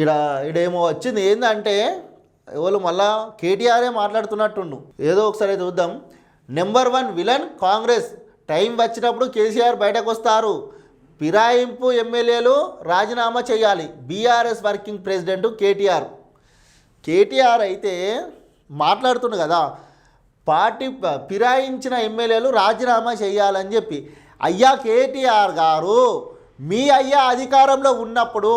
ఇక్కడ ఇడేమో వచ్చింది ఏంటంటే ఎవరు మళ్ళా కేటీఆరే మాట్లాడుతున్నట్టుండు. ఏదో ఒకసారి చూద్దాం. Number one villain Congress. Time వచ్చినప్పుడు కేసీఆర్ బయటకు వస్తారు ఫిరాయింపు ఎమ్మెల్యేలు రాజీనామా చేయాలి. BRS working president KTR. KTR అయితే మాట్లాడుతుండు కదా పార్టీ పిరాయించిన ఫిరాయించిన ఎమ్మెల్యేలు రాజీనామా చేయాలని చెప్పి. అయ్యా కేటీఆర్ గారు మీ అయ్యా అధికారంలో ఉన్నప్పుడు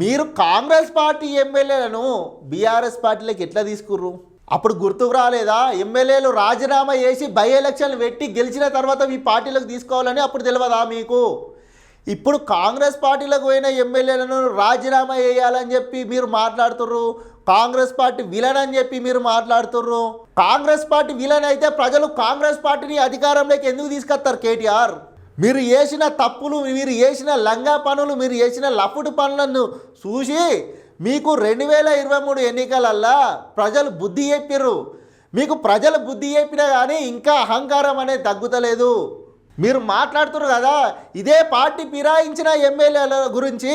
మీరు కాంగ్రెస్ పార్టీ ఎమ్మెల్యేలను బీఆర్ఎస్ పార్టీలోకి ఎట్లా తీసుకుర్రు? అప్పుడు గుర్తుకు రాలేదా? ఎమ్మెల్యేలు రాజీనామా చేసి బై ఎలక్షన్లు పెట్టి గెలిచిన తర్వాత మీ పార్టీలోకి తీసుకోవాలని అప్పుడు తెలియదా మీకు? ఇప్పుడు కాంగ్రెస్ పార్టీలకు పోయిన ఎమ్మెల్యేలను రాజీనామా చేయాలని చెప్పి మీరు మాట్లాడుతుర్రు? కాంగ్రెస్ పార్టీ విలన్ అని చెప్పి మీరు మాట్లాడుతుర్రు? కాంగ్రెస్ పార్టీ విలన్ అయితే ప్రజలు కాంగ్రెస్ పార్టీని అధికారంలోకి ఎందుకు తీసుకొస్తారు కేటీఆర్? మీరు చేసిన తప్పులు మీరు చేసిన లంగా పనులు మీరు చేసిన లఫుడు పనులను చూసి మీకు రెండు వేల ఇరవై మూడు ఎన్నికలల్లా ప్రజలు బుద్ధి చెప్పిర్రు. మీకు ప్రజలు బుద్ధి చెప్పినా కానీ ఇంకా అహంకారం అనేది తగ్గుతలేదు. మీరు మాట్లాడుతున్నారు కదా ఇదే పార్టీ ఫిరాయించిన ఎమ్మెల్యేల గురించి.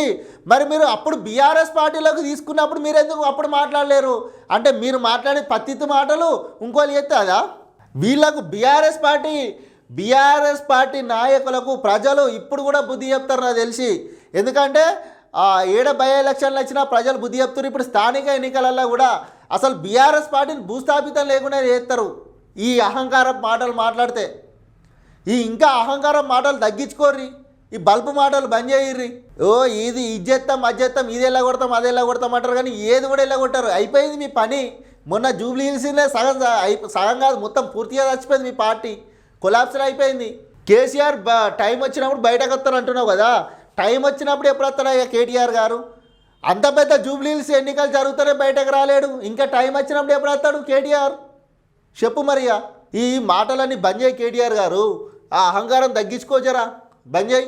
మరి మీరు అప్పుడు బీఆర్ఎస్ పార్టీలోకి తీసుకున్నప్పుడు మీరు ఎందుకు అప్పుడు మాట్లాడలేరు? అంటే మీరు మాట్లాడే పత్తిత్తు మాటలు ఇంకోళ్ళు కదా వీళ్ళకు బీఆర్ఎస్ పార్టీ బీఆర్ఎస్ పార్టీ నాయకులకు ప్రజలు ఇప్పుడు కూడా బుద్ధి చెప్తారు నాకు తెలిసి. ఎందుకంటే ఆ, ఏడ బై ఎలక్షన్లు వచ్చినా ప్రజలు బుద్ధి చెప్తారు ఇప్పుడు స్థానిక ఎన్నికలలో కూడా అసలు బీఆర్ఎస్ పార్టీని భూస్థాపితం లేకుండా చేస్తారు. ఈ అహంకారం మాటలు మాట్లాడితే. ఈ ఇంకా అహంకారం మాటలు తగ్గించుకోర్రి. ఈ బల్బు మాటలు బంద్ చేయర్రి. ఓ ఇది ఇజ్జెత్తాం అజ్జెత్తాం ఇది ఎలా కొడతాం అది ఎలా కొడతాం అంటారు. కానీ ఏది కూడా ఎలా కొట్టారు? అయిపోయింది మీ పని. మొన్న జూబ్లీ హిల్స్నే సగం అయి సగం కాదు మొత్తం పూర్తిగా చచ్చిపోయింది మీ పార్టీ. కొలాప్సర్ అయిపోయింది. కేసీఆర్ బ టైం వచ్చినప్పుడు బయటకు వస్తారు అంటున్నావు కదా. టైం వచ్చినప్పుడు ఎప్పుడు వస్తాడా ఇక కేటీఆర్ గారు? అంత పెద్ద జూబ్లీ ఎన్నికలు జరుగుతారే బయటకు రాలేడు. ఇంకా టైం వచ్చినప్పుడు ఎప్పుడు వస్తాడు కేటీఆర్? చెప్పు మరియా ఈ మాటలన్నీ బంద్ చేయి కేటీఆర్ గారు. ఆ అహంకారం తగ్గించుకోజరా బంద్ చేయి.